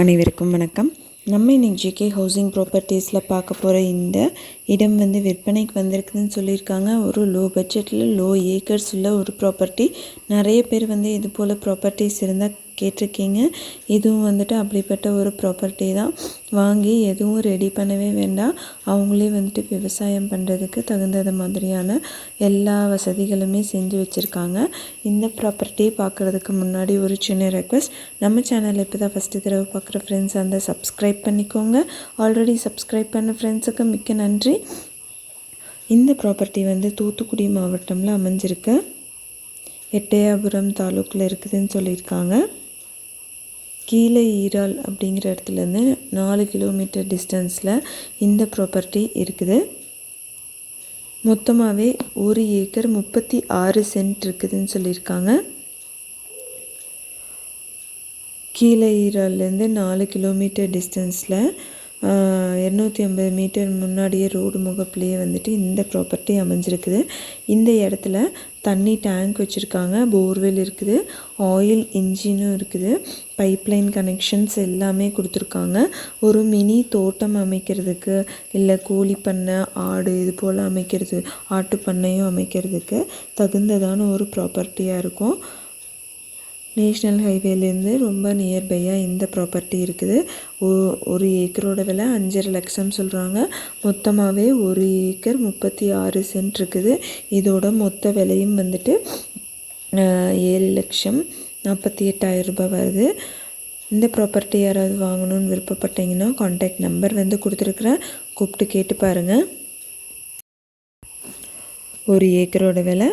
அனைவருக்கும் வணக்கம். நம்ம இன்னைக்கு ஜிகே ஹவுசிங் ப்ராப்பர்ட்டிஸில் பார்க்க போகிற இந்த இடம் வந்து விற்பனைக்கு வந்திருக்குதுன்னு சொல்லியிருக்காங்க. ஒரு லோ பட்ஜெட்டில் லோ ஏக்கர்ஸ் உள்ள ஒரு ப்ராப்பர்ட்டி நிறைய பேர் வந்து இது போல் ப்ராப்பர்ட்டிஸ் இருந்தால் கேட்டிருக்கீங்க. இதுவும் வந்துட்டு அப்படிப்பட்ட ஒரு ப்ராப்பர்ட்டி தான். வாங்கி எதுவும் ரெடி பண்ணவே வேண்டாம். அவங்களே வந்துட்டு விவசாயம் பண்ணுறதுக்கு தகுந்தது மாதிரியான எல்லா வசதிகளுமே செஞ்சு வச்சுருக்காங்க. இந்த ப்ராப்பர்ட்டி பார்க்குறதுக்கு முன்னாடி ஒரு சின்ன ரெக்வஸ்ட் நம்ம சேனல் இப்போ தான் ஃபஸ்ட்டு தடவை பார்க்குற ஃப்ரெண்ட்ஸ் அந்த சப்ஸ்கிரைப் பண்ணிக்கோங்க. ஆல்ரெடி சப்ஸ்கிரைப் பண்ண ஃப்ரெண்ட்ஸுக்கு மிக்க நன்றி. இந்த ப்ராப்பர்ட்டி வந்து தூத்துக்குடி மாவட்டமில் அமைஞ்சிருக்கு. எட்டயாபுரம் தாலுக்கில் இருக்குதுன்னு சொல்லியிருக்காங்க. கீழே ஈரால் அப்படிங்கிற இடத்துலேருந்து நாலு கிலோமீட்டர் டிஸ்டன்ஸில் இந்த ப்ராப்பர்ட்டி இருக்குது. மொத்தமாகவே ஒரு ஏக்கர் முப்பத்தி ஆறு சென்ட் இருக்குதுன்னு சொல்லியிருக்காங்க. கீழே ஈரால்லேருந்து நாலு கிலோமீட்டர் டிஸ்டன்ஸில் இரநூத்தி ஐம்பது மீட்டர் முன்னாடியே ரோடு முகப்புலேயே வந்துட்டு இந்த ப்ராப்பர்ட்டி அமைஞ்சிருக்குது. இந்த இடத்துல தண்ணி டேங்க் வச்சுருக்காங்க போர்வெல் இருக்குது ஆயில் இன்ஜினும் இருக்குது பைப்லைன் கனெக்ஷன்ஸ் எல்லாமே கொடுத்துருக்காங்க. ஒரு மினி தோட்டம் அமைக்கிறதுக்கு இல்லை கோழி பண்ணை ஆடு இது போல் அமைக்கிறது ஆட்டு பண்ணையும் அமைக்கிறதுக்கு தகுந்ததான ஒரு ப்ராப்பர்ட்டியாக இருக்கும். நேஷ்னல் ஹைவேலேருந்து ரொம்ப நியர்பையாக இந்த ப்ராப்பர்ட்டி இருக்குது. ஒரு ஏக்கரோட விலை அஞ்சரை லட்சம் சொல்கிறாங்க மொத்தமாகவே ஒரு ஏக்கர் முப்பத்தி ஆறு சென்ட் இருக்குது. இதோட மொத்த விலையும் வந்துட்டு ஏழு லட்சம் நாற்பத்தி எட்டாயிரம் ரூபாய் வருது. இந்த ப்ராப்பர்ட்டி யாராவது வாங்கணும்னு விருப்பப்பட்டீங்கன்னா காண்டாக்ட் நம்பர் வந்து கொடுத்துருக்குறேன். கூப்பிட்டு கேட்டு பாருங்கள் ஒரு ஏக்கரோட விலை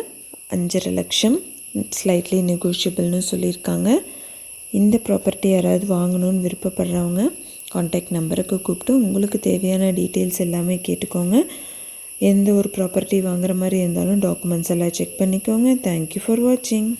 அஞ்சரை லட்சம் ஸ்லைட்லி நெகோஷியபிள்னு சொல்லியிருக்காங்க. இந்த ப்ராப்பர்ட்டி யாராவது வாங்கணும்னு விருப்பப்படுறவங்க காண்டாக்ட் நம்பருக்கு கூப்பிட்டு உங்களுக்கு தேவையான டீட்டெயில்ஸ் எல்லாமே கேட்டுக்கோங்க. எந்த ஒரு ப்ராப்பர்ட்டி வாங்குற மாதிரி இருந்தாலும் டாக்குமெண்ட்ஸ் எல்லாம் செக் பண்ணிக்கோங்க. தேங்க்யூ ஃபார் வாட்சிங்